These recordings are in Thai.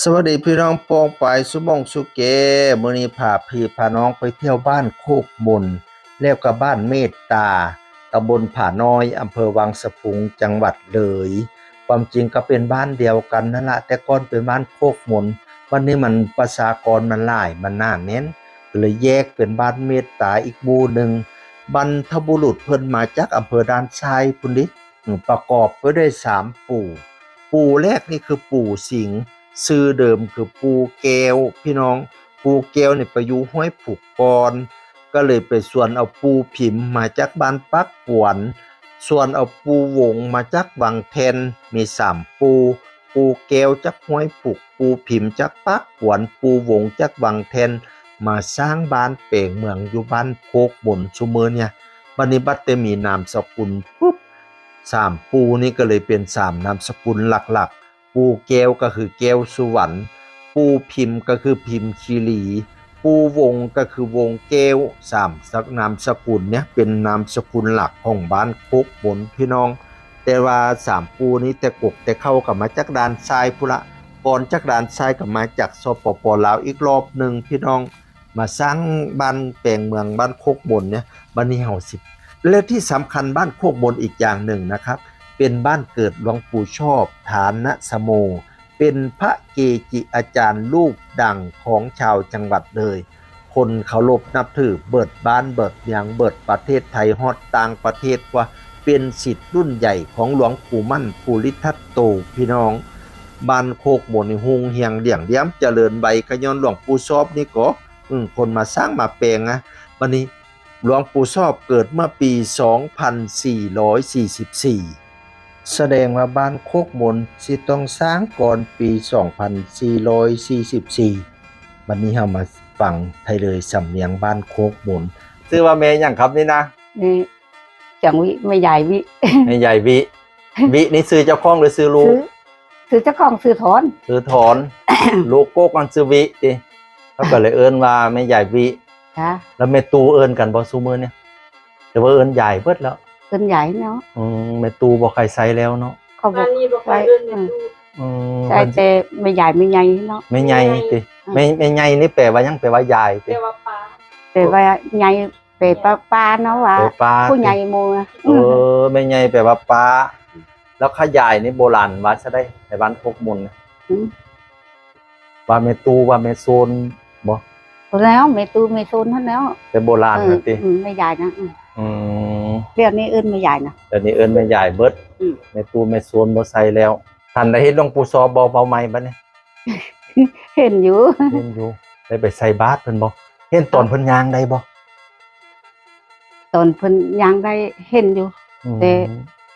สวัสดีพี่น้องปองไปายสุบงสุเกมือนี้พาพี่พาน้องไปเที่ยวบ้านโคกมนแล้วก็บ้านเมตตาตำบลผาน้อยอำเภอวังสะพุงจังหวัดเลย ความจริงก็เป็นบ้านเดียวกันนั่นแหละแต่ก่อนเป็นบ้านโคกมนวันนี้มันประชากรมันหลายมันหนาแน่นก็เลยแยกเป็นบ้านเมตตาอีกหมู่หนึ่งบรรพบุรุษเพิ่นมาจากอำเภอด่านชายพุนดิอืมประกอบไปด้วยสามปู่ ปู่แรกนี่คือปู่สิงห์ ชื่อเดิมคือปูแก้ว พี่น้องปูแก้วนี่ไปอยู่ห้วยผูกกรก็เลยไปส่วนเอาปู่พิมมาจากบ้านปักปวน ส่วนเอาปูวงมาจากวังเทนมีสามปู ปูแก้วจากห้วยผูกปู่พิมจากปักปวน ปูวงจากวังเทนมาสร้างบ้านเป่งเมืองอยู่บ้านโคกบนชุมือเนี่ยบันิบัติได้มีนามสกุลปุ๊บสามปูนี่ก็เลยเป็นสามนามสกุลหลักๆ ปูแก้วก็คือแก้วสุวรรณปูพิมพ์ก็คือพิมพ์คีรีปูวงก็คือวงแก้วสามสักนามสกุลเนี่ยเป็นนามสกุลหลักของบ้านโคกบนพี่น้อง แต่ว่าสามปูนี้แต่กกแต่เข้ากับมาจากด้านซ้ายพุละก่อนจากด้านซ้ายกับมาจากสปปลาวอีกรอบหนึ่งพี่น้องมาสร้างบ้านแปลงเมืองบ้านโคกบนเนี่ยบ้านนี้เฮาสิและที่สำคัญบ้านโคกบนอีกอย่างหนึ่งนะครับ เป็นบ้านเกิดหลวงปู่ชอบฐานนสโม เป็นพระเกจิอาจารย์ลูกดังของชาวจังหวัดเลย คนเคารพนับถือเบิดบ้านเบิดเมืองเบิดประเทศไทยฮอดต่างประเทศว่าเป็นสิทธิ์รุ่นใหญ่ของหลวงปู่มั่นภูริทัตโตพี่น้องบ้านโคกบนนี่ฮุงเฮียงเดี่ยงเดียมเจริญใบกระยอนหลวงปู่ชอบนี่ก็คนมาสร้างมาแปลงนะวันนี้หลวงปู่ชอบเกิดเมื่อปี 2444 แสดงว่าบ้านโคกมนสิต้องสร้างก่อนปี 2444วันนี้เรามาฟังไทยเลยสำเนียงบ้านโคกมนชื่อว่าแม่อย่างครับนี่นะนี่จังวิไม่ใหญ่วิแม่ใหญ่วิวินี่ซื้อเจ้าของหรือซื้อลูซื้กอซื้อเจ้าของซื้อถอนซื้อถอน ลูกโกกมันซื้อวิดิเขาก็เลยเอิ้นว่าแม่ใหญ่วิค่ะแล้วแม่ตูเอิ้นกันบ่ซูมือเนี่ยแต่ว่าเอิ้นใหญ่เบิดแล้ว เป็นใหญ่เนาะอืมแม่ตูบ่ใครใส่แล้วเนาะเขาบอบ้ากนนี้บอกว่าเอิ้นแม่ตู้อืมใช่แต่ไม่ใหญ่ไม่ใหญ่เนาะแม่ใหญ่ติแม่แม่ใหญ่นี่แปลว่าหยังแปลว่าใหญ่ติแต่ว่าปลาแต่ว่าใหญ่เป็นป้าป้าเนาะว่าแปลป้าผู้ใหญ่โมอะเออแม่ใหญ่แปลว่าป้าแล้วขยายนี่โบราณว่าซะได้ในบ้านพกมุนน่ะมว่าแม่ตูว่าแม่โซนบ่พอแล้วไม่ตูไม่ซูนท่านแล้วแต่โบราณเออน่ะติอืมไม่ใหญ่นะอืมอืม เรื่องนี้อื่นไม่ใหญ่นะแต่นี่เอิ้นแม่ใหญ่เบิดอืม แม่ตูแม่โซนบ่ใส่แล้วท่านได้เฮ็ดหลวงปู่ซอบ่เบาใหม่บัดนี้ เห็นอยู่ เห็นอยู่ได้ไปใส่บาตรเพิ่นบ่เห็นตอนเพิ่นย่างได้บ่ตอนเพิ่นยังได้เห็นอยู่ อืมแต่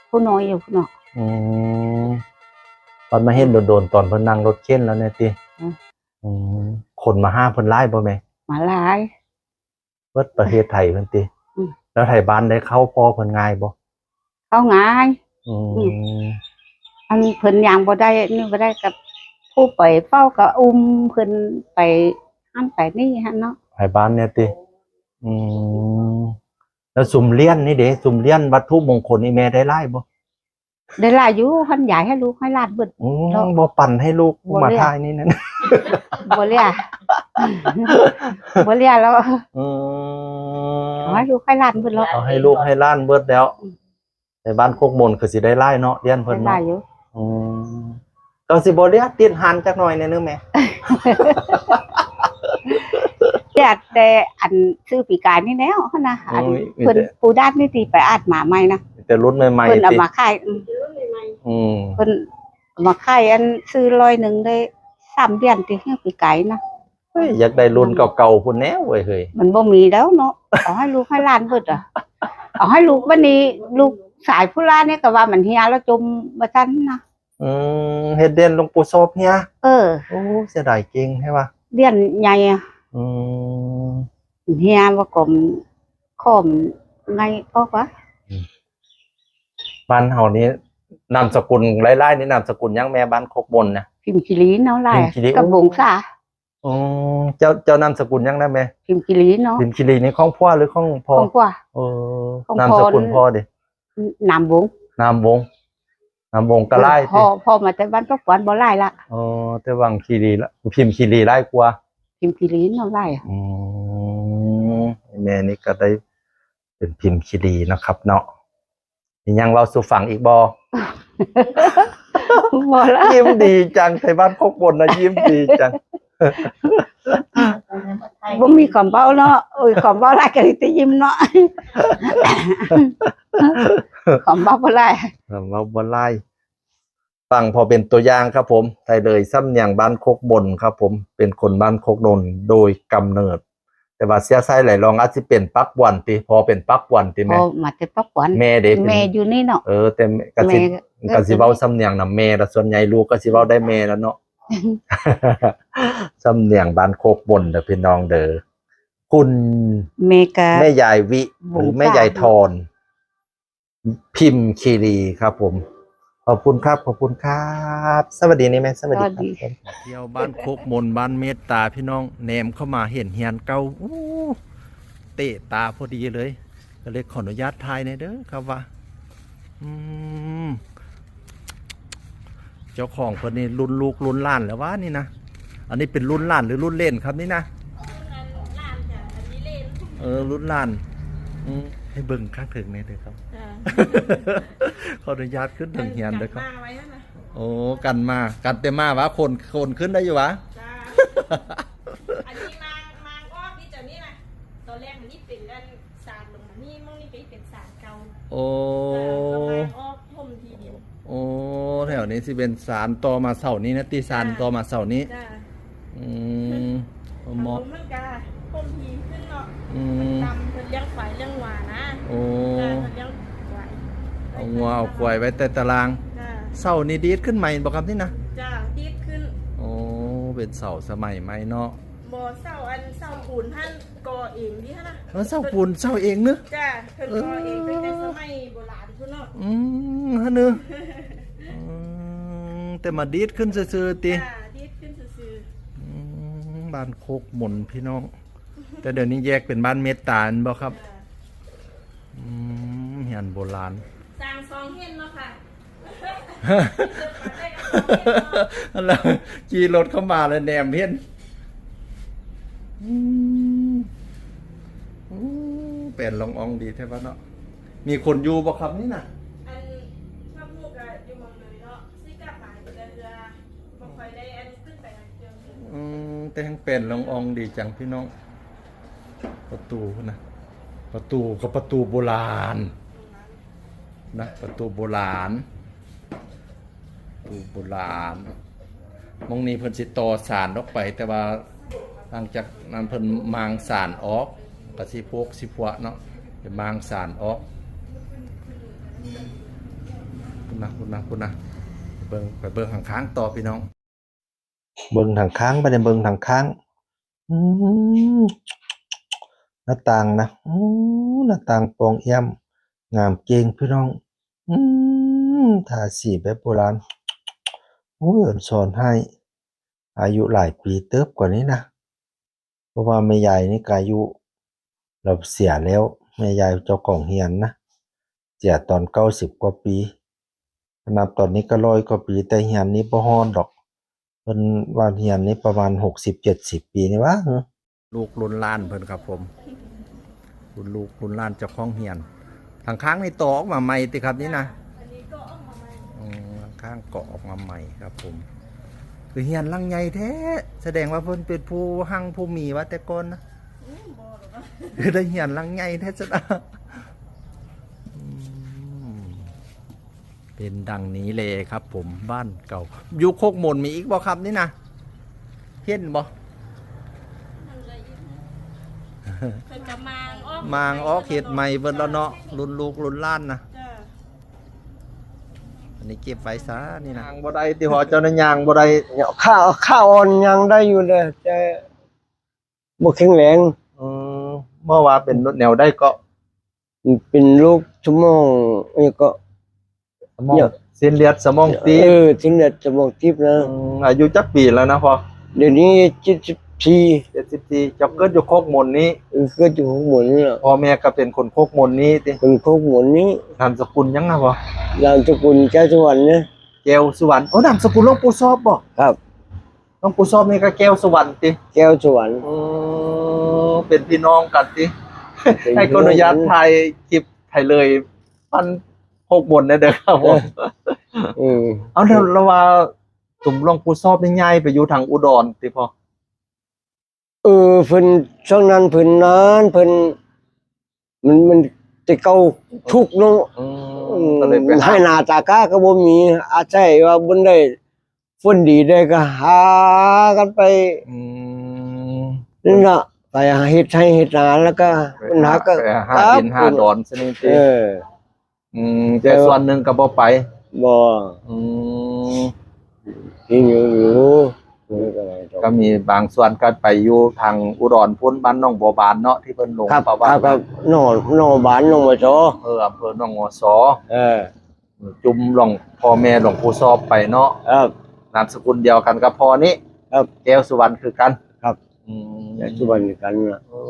ผู้น้อยอยู่เนาะ อืมตอนมาเห็นโดนๆตอนเพิ่นนั่งรถเข็นแล้วเนี่ยติอืม อืมคนมาห้ามเพิ่นหลายบ่แม่มาหลาย เบิดประเทศไทยเพิ่นติอืม แล้วไทยบ้านได้เข้าพอเพิ่นง่ายบ่เขาง่ายอือืมอันเพิ่นยังบ่ได้นี่บ่ได้กับผู้ไปเฝ้าก็อุ้มเพิ่นไปหันไปนี่ฮะเนาะไทยบ้านเนี่ยติอืมแล้วสุมเลี้ยนนี่เด้สุมเลี้ยนวัตถุมงคลนี่แม่ได้หลายบ่ได้หลายอยู่หันใหญ่ให้ลูกให้หลานเบิดอืมแล้วบ่ปั่นให้ลูกบ่มาเรียกทายนี่นั่น บ่เลียบ่เลียแล้วอืมเอาให้ลูกให้หลานเบิดแล้วเอาให้ลูกให้หล้านเบิดแล้วอืมในบ้านโคกมนต์คือสิได้หลายเนาะเลี้ยนได้เพิ่นหลาเนาะยอยู่อืมก็สิบ่เรียกติดหันจักหน่อยแน่นึงแม่แต่แต่อันซื้อปีกายนี่แล้วหั่นนะอันอืมเพิ่นปูด้านนี่ตีไปอาดหมาใหม่นะแต่รุ่นใหม่เพิ่นๆเอาติมาขายอืมเดี๋ยวใหม่อืม เพิ่นเอามาขายอันซื้อร้อยหนึงได้ สามเดือนติให้ปีกายนะเฮ้ยอยากได้รุ่นเก่าๆพุ่นแน่เว้ยเฮ้ยมันบ่มีแล้วเนาะเอาให้ลูกให้หลานเบิดอะเอาให้ลูกวันนี้ลูกสายผู้ล่าเนี่ยก็ว่ามันเฮียแล้วจมบ่ทันนะอืมเฮ็ดเด่นหลวงปู่โซบเฮียเออโอ้เสียดายเก่งใช่ป่ะเรียนใหญ่อะอืมเฮียว่ากลมคอมไงก็วะบ้านเฮานี้ นามสกุลไล่ๆนี่นามสกุลยังแม่บ้านโคกบนนะ พิมพ์กิรีเนาะลายพิมพ์กิรีกับวงศาอืมเจ้าเจ้านามสกุลยังได้แม่พิมพ์กิรีเนาะพิมพ์คิรีนี่ของพ่อหรือของพ่อของกว่า เออของนามพ่อสกุลพ่อดินามวงนามวงนนำวงกะไล่พอพอมาแต่บ้านปักหวานบ่ไล่ละอ๋อแต่วังคีรีละพิมพ์คีรีไล่กว่าพิมพ์กิรินเอาไล่อะอืมแม่นี่ก็ได้เป็นพิมพ์คีรีนะครับ เนาะมียังเราสู่ฝั่งอีกบอ บ่ละยิ้มดีจังไทยบ้านโคกบนนะยิ้มดีจังบ่มีของเบ้าเนาะโอ้ยของเบ้าไล่ก็สิติยิ้มเนาะของเบ้าบ่ไล่เราบนไล่ฟังพอเป็นตัวอย่างครับผมไทยเลยซ้ำเนียงบ้านโคกบนครับผมเป็นคนบ้านโคกนนโดยกำเนิด แต่ว่าเสียไส้ไหลลองอาจจะเป็นปักวันติพอเป็นปักวันติพแม่อมาแต่ปักหวานแม่เด็เป็นแม่อยู่นี่เนาะเออแต่กสิแม่ก็กสิเว้าซ้ำเนียงนำแม่แล้วส่วนใหญ่ลูกก็สิเว้าได้แม่แล้วเนาะซ้ำเนียงบ้านโคกบนเด้อพี่น้องเด้อคุณแม่ก็แม่ยายวิหวงรือแม่ยายทอนพิมพ์คีรีครับผม ขอบคุณครับขอบคุณครับ สวัสดีนี่แม่สวัสดีครับเที่ยวบ้านโคกมนบ้านเมตตาพี่น้องแนมเข้ามาเห็นเฮียนเก่าอู้เตะตาพอดีเลย ก็เลยขออนุญาตถ่ายในอยเด้อครับว่าอืมเจ้าของคนนี้รุ่นลูกรุ่นหล้านแล้ววะนี่นะอันนี้เป็นรุ่นหล้านหรือรุ่นเล่นครับนี่นะเออรุ่นหล้านอืมให้เบิ่งข้างถึงนี่เด้อครับ ขออนุญาตขึ้นถึงเฮียนเด้อครับมาไว้นั่นนะโอ้กันมากันเต็มมาวะคนคนขึ้นได้อยู่วะจ้าอันนี้มางมางอ้อมนี่เจ้านี่นะตอนแรกมันนี่เป็นกันสารลงมานี่มั่งนี่ไปเป็นสารเก่าโอ้จ้าก็มางอ้อมพ่มทีเดียวโอ้แถวนี้สิเป็นสารต่อมาเสาร์นี้นะตีสารต่อมาเสาร์นี้จ้าอืมหมออมันกาพ่มทีขึ้นเนาะอืมันมดำเพิ่นเลี้ยงไฟเลี้ยงหวานะโอ้ จ้าเพิ่นเลี้ยงไฟ เอางัวเอาควายไว้แต่ตารางจ้าเสาร์นี้ดีดขึ้นใหม่บอกครับนี่นะจ้าดีดขึ้นโอ้เป็นเสาสมัยใหม่เนาะบ่อเศร้าอันเศร้าปูนท่านก่อเองดิฮะนะเออเสาปูนเสาเองเนอะจ้าเพิ่นก่อเองเป็นแต่สมัยโบราณพุ่นเนาะอืมฮะเนอะอืมแต่มาดีดขึ้นซื่อๆติจ้าดีดขึ้นซื่ออืมบ้านโคกหมนพี่น้อง แต่เดี๋ยวนี้แยกเป็นบ้านเมตตาอันบ่ครับ ๆจ้า อืมเฮียนโบราณ สร้างซองเห็นเนาะค่ะ แล้วขี่รถเข้ามาแล้วแนมเห็นอืมอืมเป็นลองอองดีแท้ป่ะเนาะ มีคนอยู่บ่ครับนี่น่ะอันถ้าพูดก็อยู่เมองเลยเนาะซิกลับมาเดือนเดือนบ่ค่อยได้อันขึ้นไปอันเดียวเดือนอืมแต่ยังเป็นลองอองดีจังพี่น้อง ประตูนะประตูกับประตูโบราณ นะ ประตูโบราณ ปูโบราณมองนี้เพิ่นสิต่อสารออกไป แต่ว่าหลังจากนั้นเพิ่นมางสารออกก็สิพวกสิพวะเนาะเป็นมางสารออกคุณนะคุณนะคุณนะเบิ่งไปเบิ่งข้างค้างต่อพี่น้อง เบิ่งทางค้างไปในเบิ่งทางค้างอืมหน้าต่างนะอหน้าต่างปองเอี่ยมงามเก่งพี่น้อง อืมทาสีแบบโบราณ โอ้ยอ่อนสอนให้ อายุหลายปีเติบกว่านี้นะเพราะว่าแม่ยายนี่กายุเราเสียแล้วแม่ยายเจ้าของเฮียนนะเสียตอนเก้าสิบกว่าปีนับตอนนี้ก็ร้อยกว่าปีแต่เฮียนนี้บ่ฮอดดอกเพิ่นว่าเฮียนนี้ประมาณหกสิบเจ็ดสิบปีนี่วะลูกลุนล้านเพิ่นครับผมรุนลูกลุนล้านเจ้าของเฮียนทางข้างในต่อออกมาใหม่ติครับนี่นะ อันนี้ก็ออกมาใหม่ อืม ข้างเกาะออกมาใหม่ครับผม คือเฮียนลังใหญ่แท้ แสดงว่าเพิ่นเป็นผู้หังผู้มีวัแต่ก่อนนะอืมบ่หรอกนะคือได้เฮียนลังใหญ่แท้ซะนะอืมเป็นดังนี้เลยครับผมบ้านเก่าอยู่โคกมนมีอีกบ่ครับนี่นะเห็นบ่มันเลยอีกเพิ่นก็มางออกมางออกเห็ดใหม่เบิ่นแล้วเนาะรุ่นลูกรุ่นหล้านนะจ้าอั นนี้เก็บไว้ซะนี่นะยางบ่ได้ที่หอเจ้านั้นยางบ่ได้เนี่ยข้าวข้าวอ่อนยังได้อยู่เลยแต่บ่แข็งแรงอืมเมื่อว่าเป็นรถแนวได้ก็เป็นลูกชั่วโมงนี่ก็ สมองเนี่ย เส้นเลือดสมองตีบเออถึงเด็ดจะบอกทิพย์นะอืมอายุจักปีแล้วนะพอเดี๋ยวนี้จิตที 74เจ้าเกิดอยู่โคกมนนี้เออก็อยู่ข้างบนนี่แหละพ่อแม่ก็เป็นคนโคกมนนี้ติคนโคกหมนนี้นามสกุลยังไงบ่นามสกุลแก้วสวรรค์เนี่ยแก้วสุวรรณโอ้นามสกุลหลวงปู่ชอบบ่ครับหลวงปู่ชอบนี่ก็แก้วสุวรรณติแก้วสวรรค์เออเป็นพี่น้องกันติให้ขออนุญาตถ่ายคลิปไทยเลยมันโคกมนนะเด้อครับผมอืมเอาแล้วแล้วว่าตุ่มหลวงปู่ชอบนี่ย้ายไปอยู่ทางอุดรติพ่อ เออเพิ่นช่วงนั้นเพิ่นนานเพิ่นมันมันจะเก่าทุกข์เนาะอือืมมก็เลยไปหาให้หนาตากาก็บ่มีอาศัยว่าบ่ได้ฝนดีได้ก็หากันไปอืมนั่นน่ะไปหาเฮ็ดให้เฮ็ดนาแล้วก็ไปปัญหาหาก็ ไปหาดินหาดอนซะนี่ติเอออืมแต่ส่วนหนึ่งก็บ่ไปบ่อืมที่อยู่อยู่นี่ ก็ได้ดอกก็มีบางส่วนก็ไปอยู่ทางอุดรพ้นบ้านหน้องบัวบานเนาะที่เพิ่นลงครับประควัรับติครับนอนนอนบ้านนอนมาจอเอออำเภอหนองงอสอเออ จุมหลวงพ่อแม่หลวงปู่ซอบไปเนาะครับนามสกุลเดียวกันกับพ่อนี้ครับแก้วสุวรรณคือกัน ครับอืมปัจจุบันกันน่ะโอ้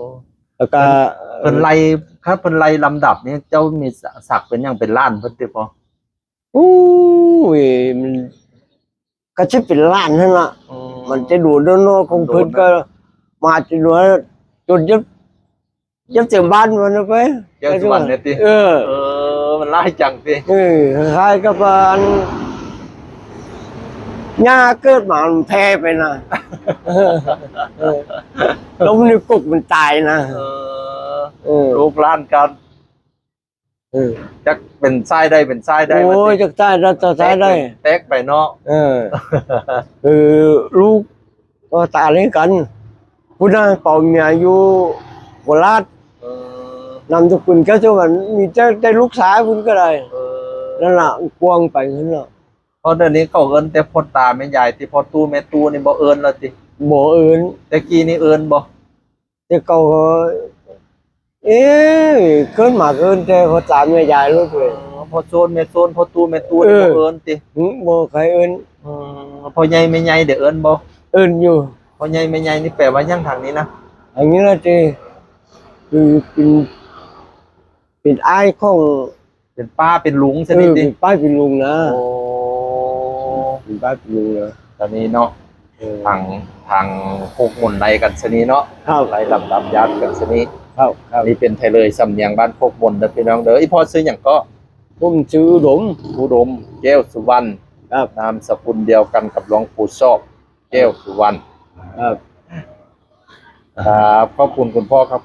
แล้วก็เพิ่นไล่ครับเพิ่นไล่ลำดับนี่เจ้ามีศักดิ์เป็นหยังเป็นล้านเพิ่นติบ่อู้ยมันก็จะเป็นล้านนั่นล่ะอื มันจะดูโดนโนของเพิ่นก็ มาจนว่าจนยับยับเต็มบ้านมันนะไปแก้วสุวรรณเนี่ยติเออเออ มันไล่จังติเออคล้ายๆกับว่าอันหญ้าเกิดมามันแพ้ไปนะเออเออแล้วมันกกมันตายนะเออเออลูกหล้านกัน เออจักเป็นไส้ได้เป็นไส้ได้โอ้ยว่าติจากตายแล้วจะตายได้แตกไปเนาะเออเออลูกก็ตายเลยกันผู้นั้นเป่าเมียอยู่โคราชเออนำสกุลแก้วสวรรค์มีแต่ได้ลูกสาวคุณก็ได้เออนั่นล่ะกวางไปนั่นล่ะเพราะเดี๋ยวนี้เขาเอิ้นแต่พ่อตาแม่ยายที่พ่อตู้แม่ตู้นี่บ่เอิ้นแล้วติบ่เอิ้นแต่กี้นี่เอิ้นบ่แต่เก่าก็ เอ๊ะเกินมาเกินแต่เขาตามแม่ยายลูกเลยพ่อโซนแม่โซนพ่อตู้แม่ตู้นี่เออ บ่เอิ้นติหึบ่ใครเอิ้นอืมพ่อใหญ่แม่ใหญ่เด้อเอิ้นบ่เอิ้นอยู่พ่อใหญ่แม่ใหญ่นี่แปลว่าหยังทางนี้นะอันนี้ล่ะติคือเป็นเป็นอ้ายของเป็นป้าเป็นลุงเอซะนี่อติเป็นป้ายเป็นลุงนะโอ้เป็นป้ายเป็นลุงนะตอนนี้เนาะเออทางทางพวกมนต์ใดกันซะนี้เนาะครับไล่ลำดับญาติกันซะนี้ ครับครับนี่เป็นไทยเลยสำเนียงบ้านโคกมนต์เด้อพี่น้องเด้ออีพ่อซื้อหยังก็ผมชื่ออุดมอุดมแก้วสุวรรณครับนามสกุลเดียวกันกับหลวงปู่ชอบแก้วสุวรรณครับครับขอบคุณคุณพ่อครับ